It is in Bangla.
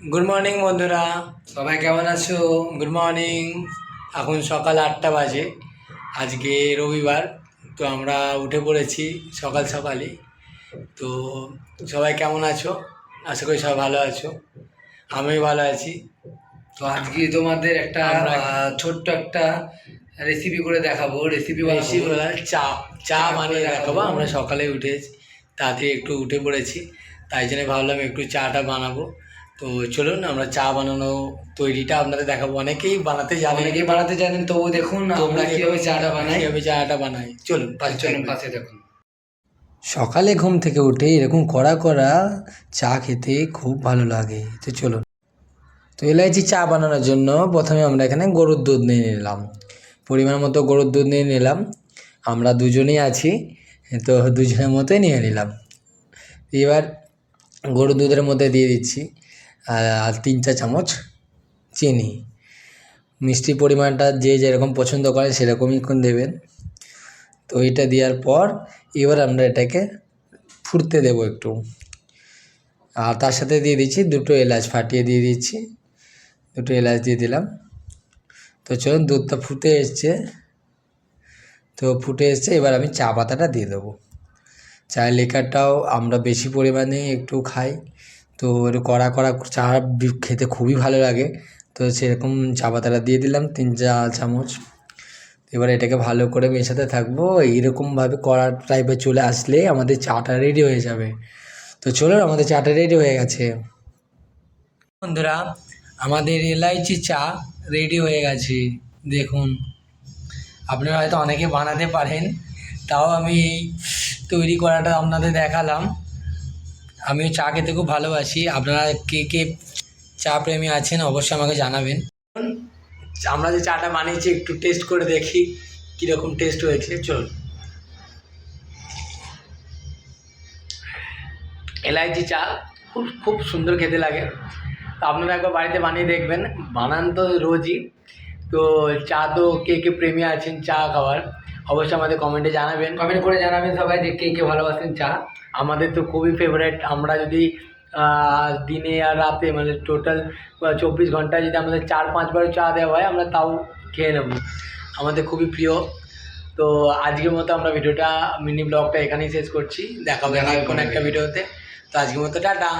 গুড মর্নিং বন্ধুরা। সবাই কেমন আছো? গুড মর্নিং এখন সকাল আটটা বাজে। আজকে রবিবার তো আমরা উঠে পড়েছি সকাল সকালে তো সবাই কেমন আছো? আশা করি সবাই ভালো আছো। আমি ভালো আছি। তো আজকে তোমাদের একটা ছোট্ট একটা রেসিপি করে দেখাবো রেসিপি বলা চা চা বানিয়ে দেখাবো। দেখাবো। আমরা সকালে উঠে তাড়াতাড়ি একটু উঠে পড়েছি। তাই জন্য ভাবলাম একটু চাটা বানাবো। তো চলুন আমরা চা বানানো তৈরিটা আপনাদের দেখাবো। অনেকেই বানাতে জানে। অনেকেই বানাতে জানেন তবু দেখুন আমরা কীভাবে চাটা বানাই। কীভাবে চাটা বানাই। চলুন পাঁচ চলুন পাশে দেখুন সকালে ঘুম থেকে উঠে এরকম কড়া কড়া চা খেতে খুব ভালো লাগে। তো চলুন। তো এলাইচি চা বানানোর জন্য প্রথমে আমরা এখানে গরুর দুধ নিয়ে নিলাম। পরিমাণ মতো গরুর দুধ নিয়ে নিলাম। আমরা দুজনেই আছি তো দুজনের মতোই নিয়ে নিলাম। এবার গরুর দুধের মধ্যে দিয়ে দিচ্ছি। আর তিন চা চামচ চিনি। মিষ্টি পরিমাণটা যে যেরকম পছন্দ করে সেরকমই দেবেন। তো এটা দেওয়ার পর এবার আমরা এটাকে ফুটতে দেব একটু। আর তার সাথে দিয়ে দিচ্ছি দুটো এলাচ ফাটিয়ে দিয়ে দিচ্ছি। দুটো এলাচ দিয়ে দিলাম। তো চলুন দুধটা ফুটে এসছে। তো ফুটে এসছে, এবার আমি চা পাতাটা দিয়ে দেবো। চায়ের লিকারটাও আমরা বেশি পরিমাণে একটু খাই। তো একটু কড়া কড়া চা খেতে খুবই ভালো লাগে। তো সেরকম চা পাতাটা দিয়ে দিলাম, তিন চা চামচ। এবার এটাকে ভালো করে মেশাতে থাকব, এইরকমভাবে কড়া টাইপের চলে আসলে আমাদের চাটা রেডি হয়ে যাবে। তো চলো আমাদের চাটা রেডি হয়ে গেছে। বন্ধুরা, আমাদের এলাইচি চা রেডি হয়ে গেছে। দেখুন, আপনারা হয়তো অনেকে বানাতে পারেন, তাও আমি এই তৈরি করাটা আপনাদের দেখালাম। আমিও চা খেতে খুব ভালোবাসি। আপনারা কে কে চা প্রেমী আছেন অবশ্যই আমাকে জানাবেন। আমরা যে চাটা বানিয়েছি, একটু টেস্ট করে দেখি কীরকম টেস্ট হয়েছে। চলুন। এলাইচি চা খুব খুব সুন্দর খেতে লাগে। তো আপনারা একবার বাড়িতে বানিয়ে দেখবেন। বানান তো রোজই। তো চা তো কে কে প্রেমী আছেন চা খাওয়ার। অবশ্যই আমাদের কমেন্টে জানাবেন। কমেন্ট করে জানাবেন সবাই যে কে কে ভালোবাসেন চা। আমাদের তো খুবই ফেভারেট আমরা যদি দিনে আর রাতে মানে টোটাল চব্বিশ ঘন্টায় যদি আমাদের চার পাঁচবার চা দেওয়া হয় আমরা তাও খেয়ে নেব। আমাদের খুবই প্রিয়। তো আজকের মতো আমরা ভিডিওটা মিনি ব্লগটা এখানেই শেষ করছি। দেখা হবে কোনো একটা ভিডিওতে তো আজকের মতো টাটা।